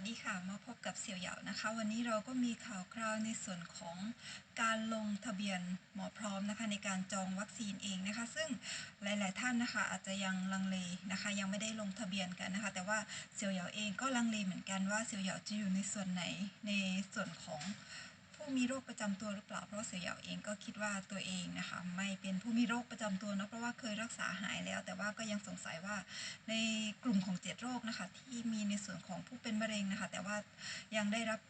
วัสดีค่ะ มาพบกับเสี่ยวเหยานะคะ วันนี้เราก็มีข่าวคราวในส่วนของการลงทะเบียนหมอพร้อมนะคะในการจองวัคซีนเองนะคะ ซึ่งหลาย ๆ ท่านนะคะอาจจะยังลังเลนะคะ ยังไม่ได้ลงทะเบียนกันนะคะ แต่ว่าเสี่ยวเหยาเองก็ลังเลเหมือนกันว่าเสี่ยวเหยาจะอยู่ในส่วนไหนในส่วนของ ผู้มีโรคประจำตัวหรือเปล่า เพราะเสี่ยวเหยาเองก็คิดว่าตัวเองนะคะไม่เป็นผู้มีโรคประจำตัวเนะเพราะว่าเคยรักษาหายแล้ว แต่ว่าก็ยังสงสัยว่าในกลุ่มของเจ็ดโรคนะคะที่มีในส่วนของผู้เป็นมะเร็งนะคะแต่ว่ายังได้รับ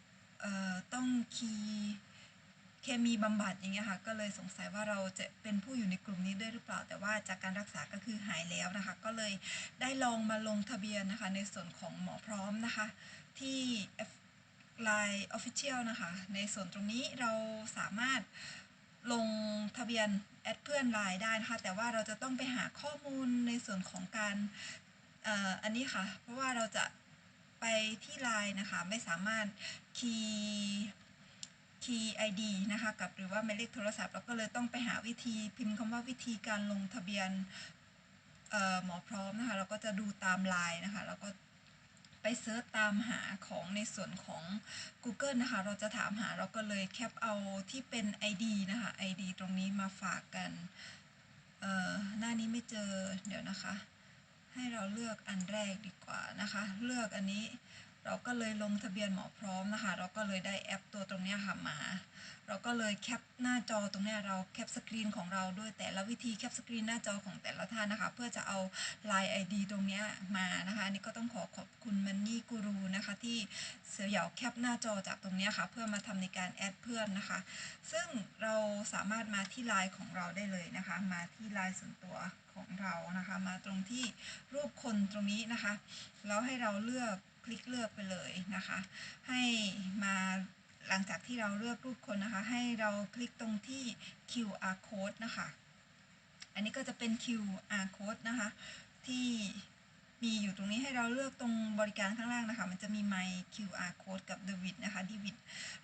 ต้องคีเคมีบำบัดอย่างเงี้ยค่ะก็เลยสงสัยว่าเราจะเป็นผู้อยู่ในกลุ่มนี้ด้วยหรือเปล่า แต่ว่าจากการรักษาก็คือหายแล้วนะคะ ก็เลยได้ลองมาลงทะเบียนนะคะในส่วนของหมอพร้อมนะคะที่ Line Official นะคะ ในส่วนตรงนี้เราสามารถลงทะเบียนแอดเพื่อนไลน์ได้นะคะ แต่ว่าเราจะต้องไปหาข้อมูลในส่วนของการอันนี้ค่ะ เพราะว่าเราจะไปที่ไลน์นะคะ ไม่สามารถคีย์คีย์ ID นะคะกับหรือว่าหมายเลขโทรศัพท์เราก็เลยต้องไปหาวิธีพิมพ์คำว่าวิธีการลงทะเบียนหมอพร้อมนะคะ เราก็จะดูตามไลน์นะคะแล้วก็ เซิร์ชตามหาของในส่วนของ Google นะคะ เราจะถามหาเราก็เลยแคปเอาที่เป็น ID นะคะ ID ตรงนี้มาฝากกันเอ่อหน้านี้ไม่เจอเดี๋ยวนะคะ ให้เราเลือกอันแรกดีกว่านะคะ เลือกอันนี้ เราก็เลยลงทะเบียนหมอพร้อมนะคะ เราก็เลยได้แอปตัวตรงนี้ค่ะมา เราก็เลยแคปหน้าจอตรงนี้เราแคปสกรีนของเราด้วยแต่ละวิธีแคปสกรีนหน้าจอของแต่ละท่านนะคะ เพื่อจะเอา Line ID ตรงนี้มานะคะนนี้ก็ต้องขอขอบคุณมันนี่กูรูนะคะที่เสียเหยาแคปหน้าจอจากตรงนี้ค่ะ เพื่อมาทำในการแอดเพื่อนนะคะ ซึ่งเราสามารถมาที่ไลน์ของเราได้เลยนะคะ มาที่ไลน์ส่วนตัวของเรานะคะ มาตรงที่รูปคนตรงนี้นะคะ แล้วให้เราเลือก ลิกเลือกไปเลยนะคะ ให้มาหลังจากที่เราเลือกรูปคนนะคะ ให้เราคลิกตรงที่ QR code นะคะ อันนี้ก็จะเป็น QR code นะคะ ที่มีอยู่ตรงนี้ให้เราเลือกตรงบริการข้างล่างนะคะ มันจะมี My QR code กับ Debit นะคะ Debit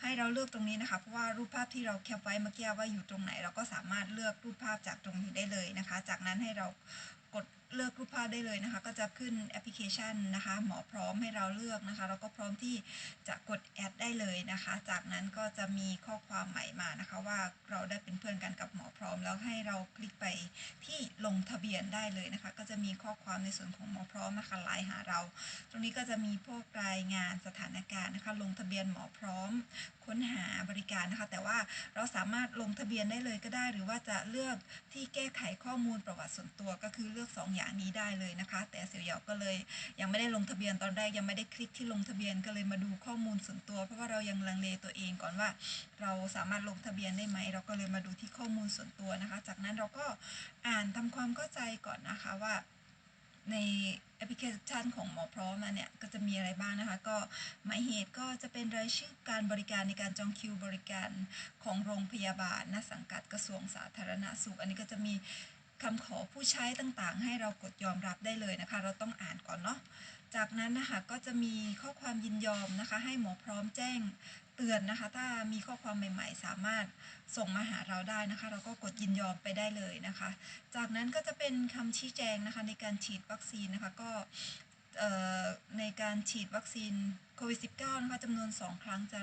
ให้เราเลือกตรงนี้นะคะ เพราะว่ารูปภาพที่เราแคปไว้เมื่อกี้ว่าอยู่ตรงไหน เราก็สามารถเลือกรูปภาพจากตรงนี้ได้เลยนะคะ จากนั้นให้เรา เลือกรูปภาพได้เลยนะคะ ก็จะขึ้นแอปพลิเคชันนะคะ หมอพร้อมให้เราเลือกนะคะเราก็พร้อมที่จะกดแอดได้เลยนะคะ จากนั้นก็จะมีข้อความใหม่มานะคะ ว่าเราได้เป็นเพื่อนกันกับหมอพร้อม แล้วให้เราคลิกไปที่ลงทะเบียนได้เลยนะคะ ก็จะมีข้อความในส่วนของหมอพร้อมนะคะไลน์หาเรา ตรงนี้ก็จะมีพวกรายงานสถานการณ์นะคะ ลงทะเบียนหมอพร้อมค้นหาบริการนะคะ แต่ว่าเราสามารถลงทะเบียนได้เลยก็ได้ หรือว่าจะเลือกที่แก้ไขข้อมูลประวัติส่วนตัวก็คือเลือก 2 อย่างนี้ได้เลยนะคะ แต่เสี่ยวเหยาก็เลยยังไม่ได้ลงทะเบียนตอนแรกยังไม่ได้คลิกที่ลงทะเบียนก็เลยมาดูข้อมูลส่วนตัว เพราะว่าเรายังลังเลตัวเองก่อนว่า เราสามารถลงทะเบียนได้ไหม เราก็เลยมาดูที่ข้อมูลส่วนตัวนะคะ จากนั้นเราก็อ่านทำความเข้าใจก่อนนะคะว่าใน พลิเคชันของหมอพร้อมมาเนี่ยก็จะมีอะไรบ้างนะคะ ก็หมายเหตุก็จะเป็นรายชื่อการบริการในการจองคิวบริการของโรงพยาบาลณสังกัดกระทรวงสาธารณสุข อันนี้ก็จะมีคำขอผู้ใช้ต่างๆ ให้เรากดยอมรับได้เลยนะคะ เราต้องอ่านก่อนเนาะจากนั้นนะคะก็จะมีข้อความยินยอมนะคะ ให้หมอพร้อมแจ้ง เตือนนะคะ ถ้ามีข้อความใหม่ๆ สามารถส่งมาหาเราได้นะคะ เราก็กดยินยอมไปได้เลยนะคะ จากนั้นก็จะเป็นคำชี้แจงนะคะในการฉีดวัคซีนนะคะก็ในการฉีดวัคซีนโควิด -19 นะคะจำนวน 2 ครั้งจะ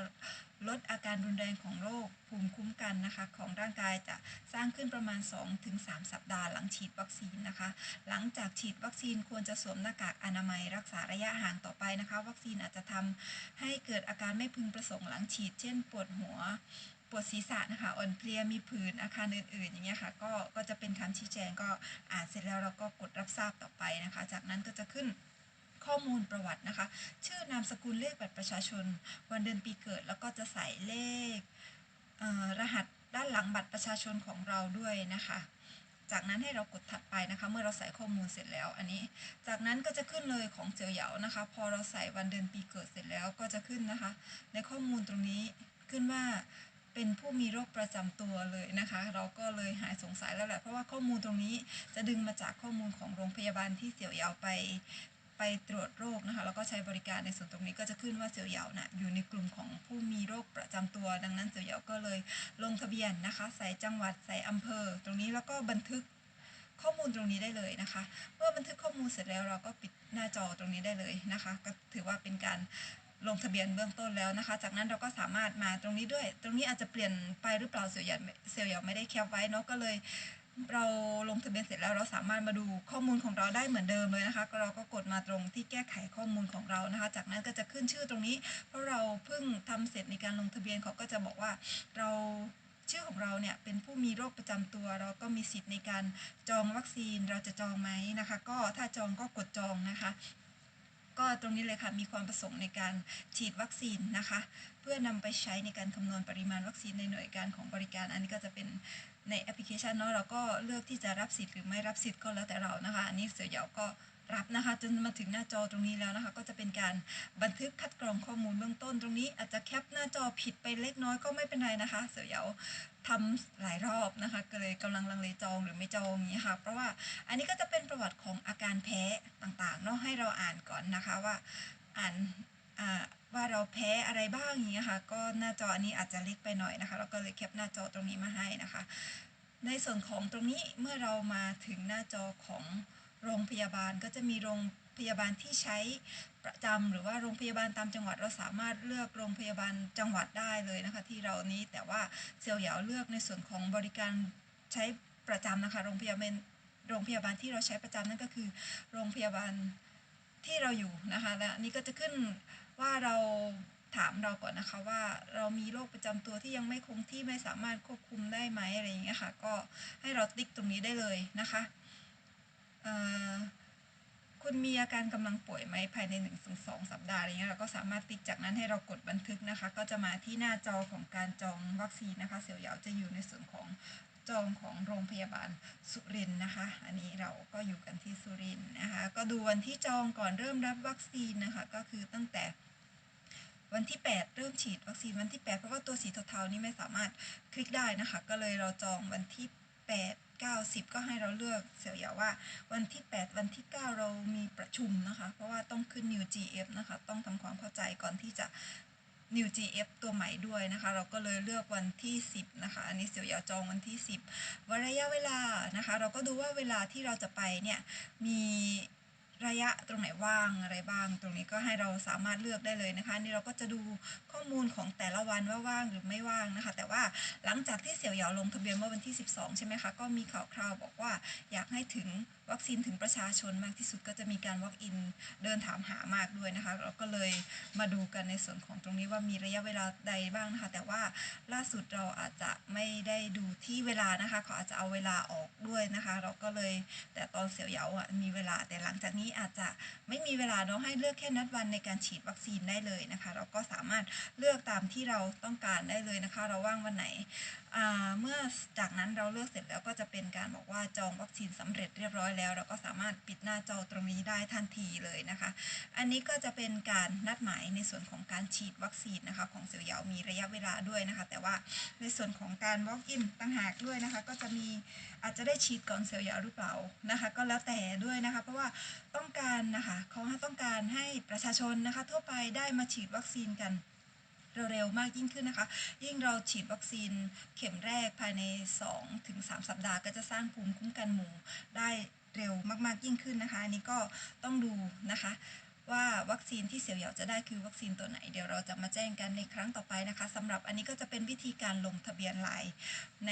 ลดอาการรุนแรงของโรคภูมิคุ้มกันนะคะของร่างกายจะสร้างขึ้นประมาณ 2-3 สัปดาห์หลังฉีดวัคซีนนะคะ หลังจากฉีดวัคซีนควรจะสวมหน้ากากอนามัยรักษาระยะห่างต่อไปนะคะ วัคซีนอาจจะทำให้เกิดอาการไม่พึงประสงค์หลังฉีด เช่น ปวดหัวปวดศีรษะนะคะอ่อนเพลียมีผื่นอาการอื่นๆอย่างเงี้ยค่ะก็ก็จะเป็นคำชี้แจงก็อ่านเสร็จแล้วเราก็กดรับทราบต่อไปนะคะ จากนั้นก็จะขึ้น ข้อมูลประวัตินะคะ ชื่อนามสกุลเลขบัตรประชาชน วันเดือนปีเกิด แล้วก็จะใส่เลขเรหัสด้านหลังบัตรประชาชนของเราด้วยนะคะ จากนั้นให้เรากดถัดไปนะคะ เมื่อเราใส่ข้อมูลเสร็จแล้วอันนี้ จากนั้นก็จะขึ้นเลยของเจียวเหยานะคะ พอเราใส่วันเดือนปีเกิดเสร็จแล้วก็จะขึ้นนะคะ ในข้อมูลตรงนี้ขึ้นว่าเป็นผู้มีโรคประจำตัวเลยนะคะ เราก็เลยหายสงสัยแล้วแหละเพราะว่าข้อมูลตรงนี้จะดึงมาจากข้อมูลของโรงพยาบาลที่เสี่ยวยาวไป ไปตรวจโรคนะคะแล้วก็ใช้บริการในส่วนตรงนี้ก็จะขึ้นว่าเสี่ยวเหยานะอยู่ในกลุ่มของผู้มีโรคประจำตัว ดังนั้นเสี่ยวเหยาก็เลยลงทะเบียนนะคะ ใส่จังหวัดใส่อำเภอ ตรงนี้แล้วก็บันทึกข้อมูลตรงนี้ได้เลยนะคะ เมื่อบันทึกข้อมูลเสร็จแล้วเราก็ปิดหน้าจอตรงนี้ได้เลยนะคะ ก็ถือว่าเป็นการลงทะเบียนเบื้องต้นแล้วนะคะ จากนั้นเราก็สามารถมาตรงนี้ด้วย ตรงนี้อาจจะเปลี่ยนไปหรือเปล่าเสี่ยวหยาเสี่ยวหยาไม่ได้แคปไว้เนาะก็เลย เราลงทะเบียนเสร็จแล้วเราสามารถมาดูข้อมูลของเราได้เหมือนเดิมเลยนะคะเราก็กดมาตรงที่แก้ไขข้อมูลของเรานะคะ จากนั้นก็จะขึ้นชื่อตรงนี้ เพราะเราเพิ่งทำเสร็จในการลงทะเบียนเขาก็จะบอกว่าเราชื่อของเราเนี่ยเป็นผู้มีโรคประจำตัว เราก็มีสิทธิ์ในการจองวัคซีนเราจะจองไหมนะคะ ก็ถ้าจองก็กดจองนะคะ ก็ตรงนี้เลยค่ะมีความประสงค์ในการฉีดวัคซีนนะคะ เพื่อนำไปใช้ในการคำนวณปริมาณวัคซีนในหน่วยการของบริการอันนี้ก็จะเป็น ในแอปพลิเคชันเนาะเราก็เลือกที่จะรับสิทธิ์หรือไม่รับสิทธิ์ก็แล้วแต่เรานะคะ อันนี้เสือเหยาก็รับนะคะจนมาถึงหน้าจอตรงนี้แล้วนะคะ ก็จะเป็นการบันทึกคัดกรองข้อมูลเบื้องต้นตรงนี้ อาจจะแคปหน้าจอผิดไปเล็กน้อยก็ไม่เป็นไรนะคะ เสือเหยาทำหลายรอบนะคะก็เลยกำลังลังเลจองหรือไม่จองอย่างนี้ค่ะ เพราะว่าอันนี้ก็จะเป็นประวัติของอาการแพ้ต่างๆเนาะให้เราอ่านก่อนนะคะว่าอ่านอ่า ว่าเราแพ้อะไรบ้างอย่างเงี้ยค่ะ ก็หน้าจออันนี้อาจจะเล็กไปหน่อยนะคะ เราก็เลยแคปหน้าจอตรงนี้มาให้นะคะ ในส่วนของตรงนี้เมื่อเรามาถึงหน้าจอของโรงพยาบาลก็จะมีโรงพยาบาลที่ใช้ประจำหรือว่าโรงพยาบาลตามจังหวัดเราสามารถเลือกโรงพยาบาลจังหวัดได้เลยนะคะที่เรานี้แต่ว่าเซียวเหยาเลือกในส่วนของบริการใช้ประจำนะคะโรงพยาบาลโรงพยาบาลที่เราใช้ประจำนั่นก็คือ โรงพยาบาล ที่เราอยู่นะคะและนี้ก็จะขึ้นว่าเราถามเราก่อนนะคะว่าเรามีโรคประจำตัวที่ยังไม่คงที่ไม่สามารถควบคุมได้ไหมอะไรอย่างเงี้ยค่ะก็ให้เราติ๊กตรงนี้ได้เลยนะคะคุณมีอาการกำลังป่วยไหมภายใน1นถึงสสัปดาห์อะไรเงี้ยเราก็สามารถติ๊กจากนั้นให้เรากดบันทึกนะคะ ก็จะมาที่หน้าจอของการจองวัคซีนนะคะ เสี่ยวเหยาจะอยู่ในส่วนของ จองของโรงพยาบาลสุรินนะคะ อันนี้เราก็อยู่กันที่สุรินนะคะ ก็ดูวันที่จองก่อนเริ่มรับวัคซีนนะคะ ก็คือตั้งแต่วันที่ 8 เริ่มฉีดวัคซีนวันที่ 8 เพราะว่าตัวสีเทาๆนี่ไม่สามารถคลิกได้นะคะ ก็เลยเราจองวันที่ 8 9 10 ก็ให้เราเลือกเสี่ยวหยาว่า วันที่ 8 วันที่ 9 เรามีประชุมนะคะ เพราะว่าต้องขึ้น New GF นะคะ ต้องทำความเข้าใจก่อนที่จะ New GF ตัวใหม่ด้วยนะคะ เราก็เลยเลือกวันที่ 10 นะคะ อันนี้เสี่ยวหยาจองวันที่ 10วันระยะเวลานะคะ เราก็ดูว่าเวลาที่เราจะไปเนี่ยมี ระยะตรงไหนว่างอะไรบ้าง ตรงนี้ก็ให้เราสามารถเลือกได้เลยนะคะ นี่เราก็จะดูข้อมูลของแต่ละวันว่าว่างหรือไม่ว่างนะคะ แต่ว่าหลังจากที่เสี่ยวหยาลงทะเบียนเมื่อวันที่ 12 ใช่ไหมคะ ก็มีข่าวคราวบอกว่าอยากให้ถึงวัคซีนถึงประชาชนมากที่สุดก็จะมีการ walk in เดินถามหามากด้วยนะคะ เราก็เลยมาดูกันในส่วนของตรงนี้ว่ามีระยะเวลาใดบ้างนะคะ แต่ว่าล่าสุดเราอาจจะไม่ได้ดูที่เวลานะคะเขาอาจจะเอาเวลาออกด้วยนะคะ เราก็เลยแต่ตอนเสี่ยวหยาอะมีเวลาแต่หลังจากนี้อาจจะไม่มีเวลาเนาะให้เลือกแค่นัดวันในการฉีดวัคซีนได้เลยนะคะ เราก็สามารถเลือกตามที่เราต้องการได้เลยนะคะ เราว่างวันไหน เมื่อจากนั้นเราเลือกเสร็จแล้วก็จะเป็นการบอกว่าจองวัคซีนสำเร็จเรียบร้อยแล้ว เราก็สามารถปิดหน้าจอตรงนี้ได้ทันทีเลยนะคะ อันนี้ก็จะเป็นการนัดหมายในส่วนของการฉีดวัคซีนนะคะของเสี่ยวเหยามีระยะเวลาด้วยนะคะ แต่ว่าในส่วนของการ walk in ต่างหากด้วยนะคะ ก็จะมีอาจจะได้ฉีดก่อนเสี่ยวเหยาหรือเปล่านะคะ ก็แล้วแต่ด้วยนะคะ เพราะว่าต้องการนะคะเขาต้องการให้ประชาชนนะคะทั่วไปได้มาฉีดวัคซีนกัน เร็วๆ มากยิ่งขึ้นนะคะ ยิ่งเราฉีดวัคซีนเข็มแรกภายใน 2-3ถึงสัปดาห์ ก็จะสร้างภูมิคุ้มกันหมู่ได้เร็วมากๆยิ่งขึ้นนะคะ อันนี้ก็ต้องดูนะคะว่าวัคซีนที่เสี่ยวเหยาจะได้คือวัคซีนตัวไหนเดี๋ยวเราจะมาแจ้งกันในครั้งต่อไปนะคะสำหรับอันนี้ก็จะเป็นวิธีการลงทะเบียนไลน์ใน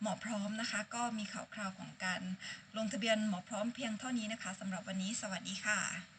หมอพร้อมนะคะ ก็มีข่าวคราวของการลงทะเบียนหมอพร้อมเพียงเท่านี้นะคะสำหรับวันนี้สวัสดีค่ะ